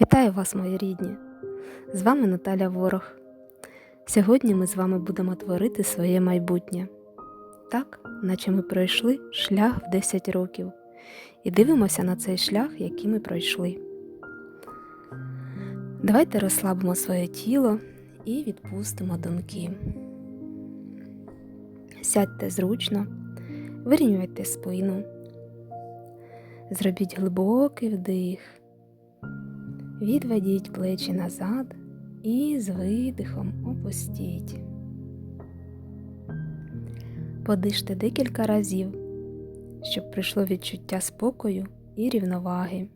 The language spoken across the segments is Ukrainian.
Вітаю вас, мої рідні! З вами Наталя Ворог. Сьогодні ми з вами будемо творити своє майбутнє. Так, наче ми пройшли шлях в 10 років і дивимося на цей шлях, який ми пройшли. Давайте розслабимо своє тіло і відпустимо думки. Сядьте зручно, вирівнюйте спину, зробіть глибокий вдих. Відведіть плечі назад і з видихом опустіть. Подиште декілька разів, щоб прийшло відчуття спокою і рівноваги.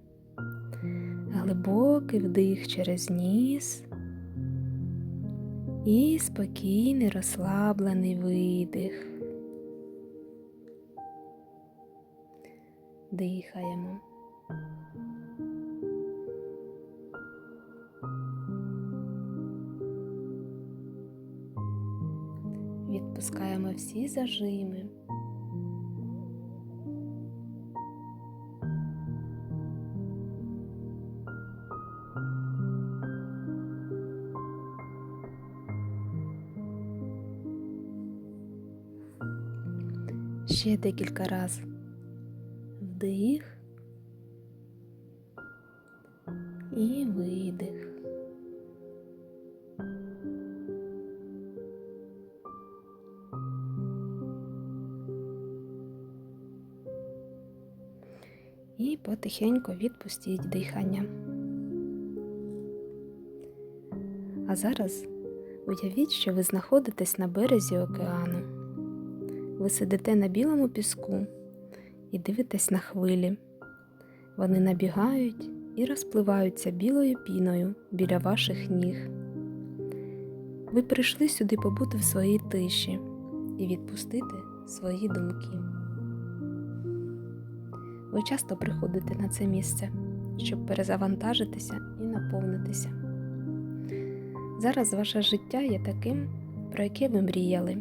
Глибокий вдих через ніс і спокійний розслаблений видих. Дихаємо. Відпускаємо всі зажими. Ще декілька разів. Вдих і потихеньку відпустіть дихання. А зараз уявіть, що ви знаходитесь на березі океану. Ви сидите на білому піску і дивитесь на хвилі. Вони набігають і розпливаються білою піною біля ваших ніг. Ви прийшли сюди побути в своїй тиші і відпустити свої думки. Ви часто приходите на це місце, щоб перезавантажитися і наповнитися. Зараз ваше життя є таким, про яке ви мріяли.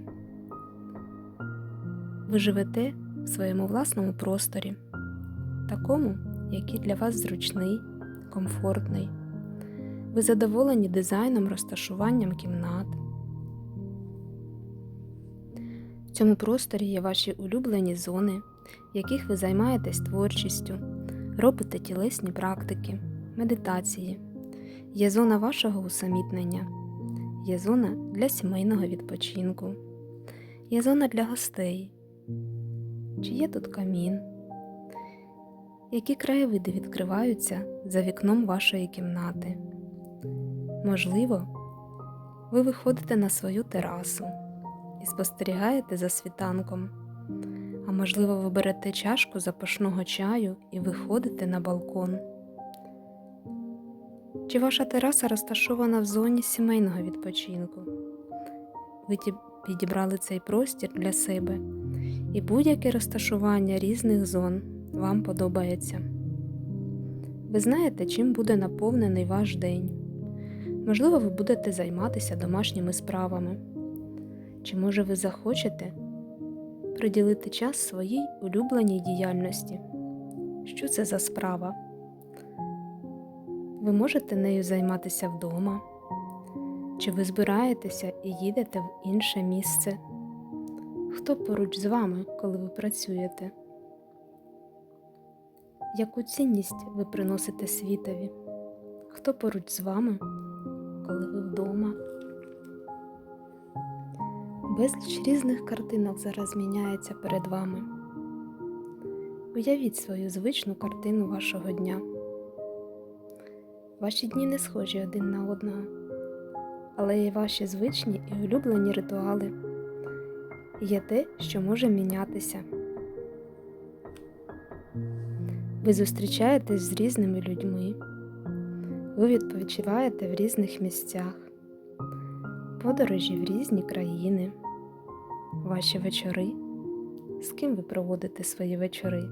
Ви живете в своєму власному просторі, такому, який для вас зручний, комфортний. Ви задоволені дизайном, розташуванням кімнат. В цьому просторі є ваші улюблені зони в яких ви займаєтесь творчістю, робите тілесні практики, медитації. Є зона вашого усамітнення, є зона для сімейного відпочинку, є зона для гостей. Чи є тут камін? Які краєвиди відкриваються за вікном вашої кімнати? Можливо, ви виходите на свою терасу і спостерігаєте за світанком. Можливо, ви берете чашку запашного чаю і виходите на балкон. Чи ваша тераса розташована в зоні сімейного відпочинку? Ви підібрали цей простір для себе, і будь-яке розташування різних зон вам подобається. Ви знаєте, чим буде наповнений ваш день. Можливо, ви будете займатися домашніми справами. Чи може ви захочете приділити час своїй улюбленій діяльності. Що це за справа? Ви можете нею займатися вдома? Чи ви збираєтеся і їдете в інше місце? Хто поруч з вами, коли ви працюєте? Яку цінність ви приносите світові? Хто поруч з вами, коли ви вдома? Безліч різних картинок зараз міняється перед вами. Уявіть свою звичну картину вашого дня. Ваші дні не схожі один на одного, але є ваші звичні і улюблені ритуали. Є те, що може мінятися. Ви зустрічаєтесь з різними людьми, ви відпочиваєте в різних місцях, подорожі в різні країни ваші вечори? З ким ви проводите свої вечори?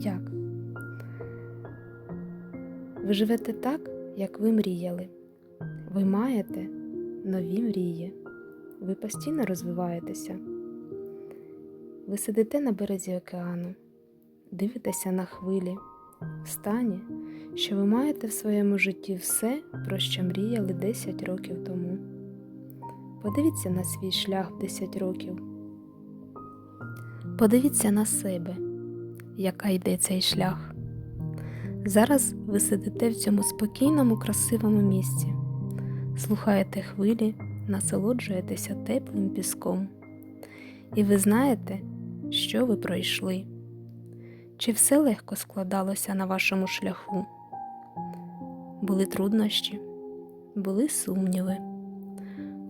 Як? Ви живете так, як ви мріяли. Ви маєте нові мрії. Ви постійно розвиваєтеся. Ви сидите на березі океану, дивитеся на хвилі в стані, що ви маєте в своєму житті все, про що мріяли 10 років тому. Подивіться на свій шлях в 10 років. Подивіться на себе, яка йде цей шлях. Зараз ви сидите в цьому спокійному, красивому місці, слухаєте хвилі, насолоджуєтеся теплим піском. І ви знаєте, що ви пройшли. Чи все легко складалося на вашому шляху? Були труднощі, були сумніви.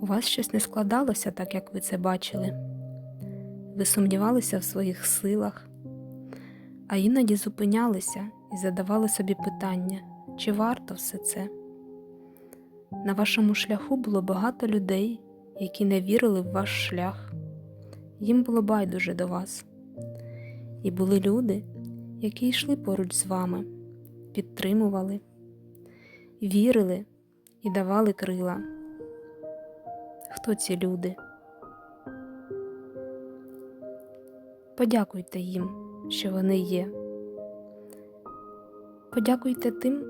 У вас щось не складалося так, як ви це бачили. Ви сумнівалися в своїх силах, а іноді зупинялися і задавали собі питання, чи варто все це. На вашому шляху було багато людей, які не вірили в ваш шлях. Їм було байдуже до вас. І були люди, які йшли поруч з вами, підтримували, вірили і давали крила. Хто ці люди? Подякуйте їм, що вони є. Подякуйте тим,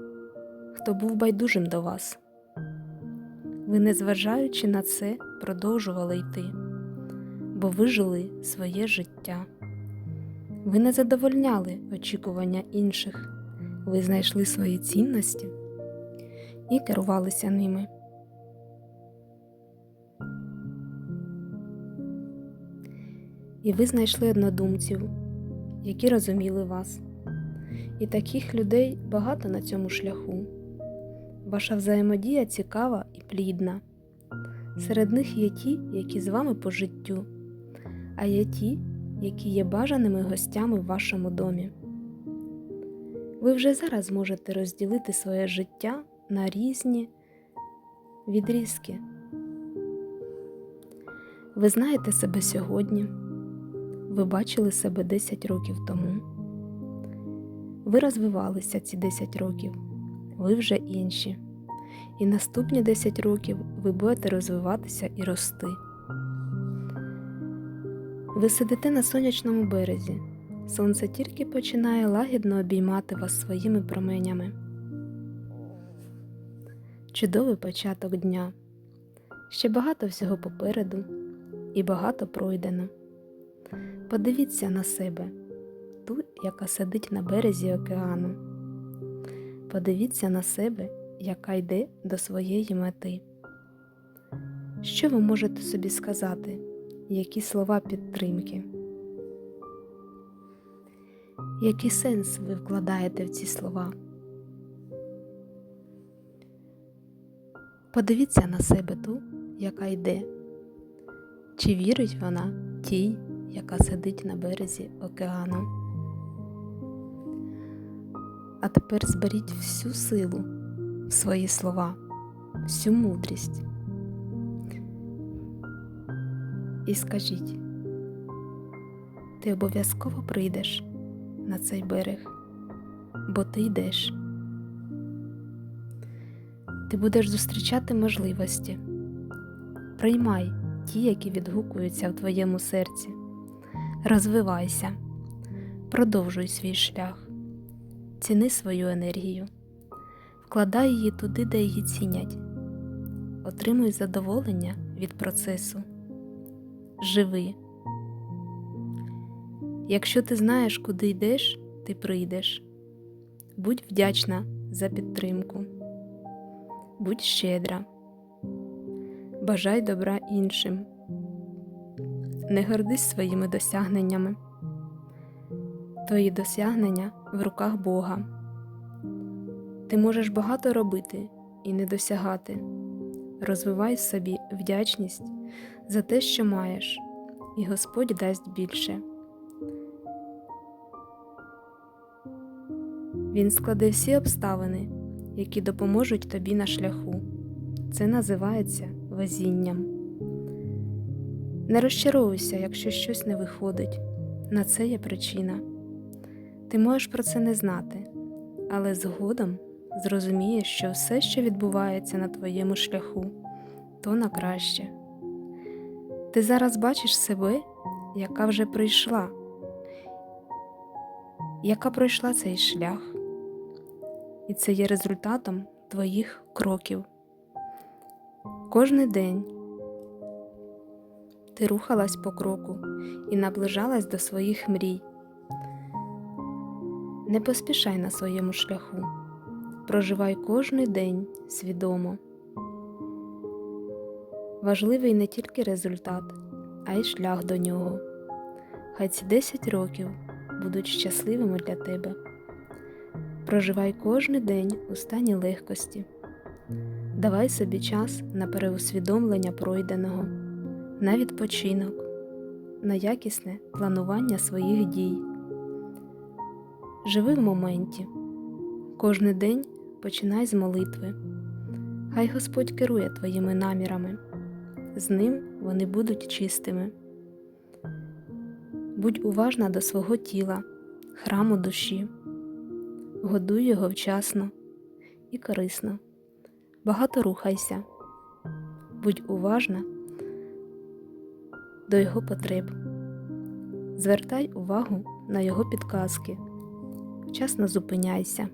хто був байдужим до вас. Ви, незважаючи на це, продовжували йти, бо ви жили своє життя. Ви не задовольняли очікування інших, ви знайшли свої цінності і керувалися ними. І ви знайшли однодумців, які розуміли вас. І таких людей багато на цьому шляху. Ваша взаємодія цікава і плідна. Серед них є ті, які з вами по життю, а є ті, які є бажаними гостями в вашому домі. Ви вже зараз можете розділити своє життя на різні відрізки. Ви знаєте себе сьогодні, ви бачили себе 10 років тому. Ви розвивалися ці 10 років, ви вже інші. І наступні 10 років ви будете розвиватися і рости. Ви сидите на сонячному березі. Сонце тільки починає лагідно обіймати вас своїми променями. Чудовий початок дня. Ще багато всього попереду і багато пройдено. Подивіться на себе, ту, яка сидить на березі океану. Подивіться на себе, яка йде до своєї мети. Що ви можете собі сказати? Які слова підтримки? Який сенс ви вкладаєте в ці слова? Подивіться на себе ту, яка йде. Чи вірить вона тій, яка сидить на березі океану? А тепер зберіть всю силу в свої слова, всю мудрість. І скажіть, ти обов'язково прийдеш на цей берег, бо ти йдеш. Ти будеш зустрічати можливості. Приймай ті, які відгукуються в твоєму серці. Розвивайся, продовжуй свій шлях, ціни свою енергію, вкладай її туди, де її цінять, отримуй задоволення від процесу. Живи. Якщо ти знаєш, куди йдеш, ти прийдеш. Будь вдячна за підтримку, будь щедра, бажай добра іншим, не гордись своїми досягненнями. Твої досягнення в руках Бога. Ти можеш багато робити і не досягати. Розвивай в собі вдячність за те, що маєш, і Господь дасть більше. Він складе всі обставини, які допоможуть тобі на шляху. Це називається везінням. Не розчаровуйся, якщо щось не виходить. На це є причина. Ти можеш про це не знати, але згодом зрозумієш, що все, що відбувається на твоєму шляху, то на краще. Ти зараз бачиш себе, яка вже прийшла, яка пройшла цей шлях, і це є результатом твоїх кроків. Кожний день ти рухалась по кроку і наближалась до своїх мрій. Не поспішай на своєму шляху, проживай кожний день свідомо. Важливий не тільки результат, а й шлях до нього. Хай ці 10 років будуть щасливими для тебе. Проживай кожний день у стані легкості. Давай собі час на переусвідомлення пройденого, на відпочинок, на якісне планування своїх дій. Живи в моменті. Кожний день починай з молитви. Хай Господь керує твоїми намірами, з ним вони будуть чистими. Будь уважна до свого тіла, храму душі, годуй його вчасно і корисно. Багато рухайся, будь уважна до його потреб, звертай увагу на його підказки, вчасно зупиняйся.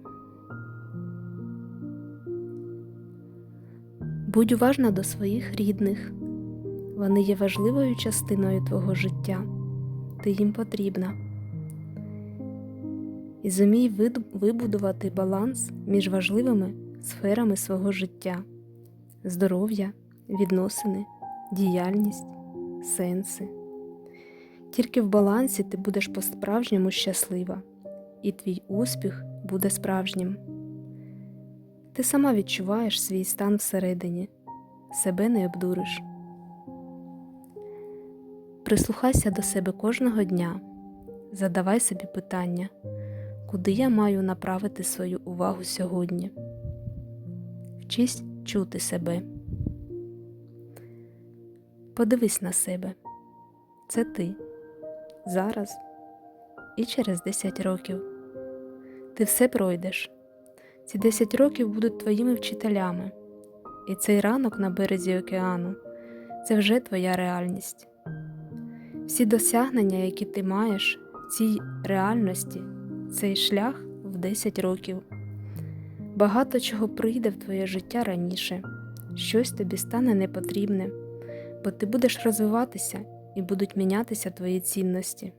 Будь уважна до своїх рідних, вони є важливою частиною твого життя, ти їм потрібна. І зумій вибудувати баланс між важливими сферами свого життя: здоров'я, відносини, діяльність, сенси. Тільки в балансі ти будеш по-справжньому щаслива, і твій успіх буде справжнім. Ти сама відчуваєш свій стан всередині, себе не обдуриш. Прислухайся до себе кожного дня, задавай собі питання, куди я маю направити свою увагу сьогодні. Вчись чути себе. Подивись на себе. Це ти зараз і через 10 років. Ти все пройдеш. Ці 10 років будуть твоїми вчителями, і цей ранок на березі океану це вже твоя реальність. Всі досягнення, які ти маєш в цій реальності, цей шлях в 10 років. Багато чого прийде в твоє життя раніше, щось тобі стане непотрібне, бо ти будеш розвиватися і будуть мінятися твої цінності.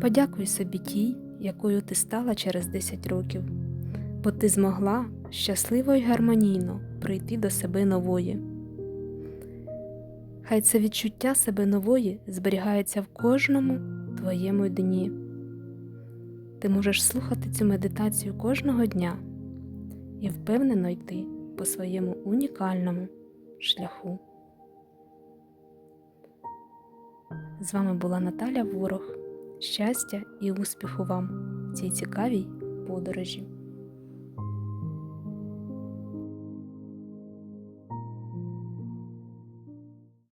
Подякуй собі тій, якою ти стала через 10 років, бо ти змогла щасливо й гармонійно прийти до себе нової. Хай це відчуття себе нової зберігається в кожному твоєму дні. Ти можеш слухати цю медитацію кожного дня і впевнено йти по своєму унікальному шляху. З вами була Наталя Ворог. Щастя і успіху вам в цій цікавій подорожі.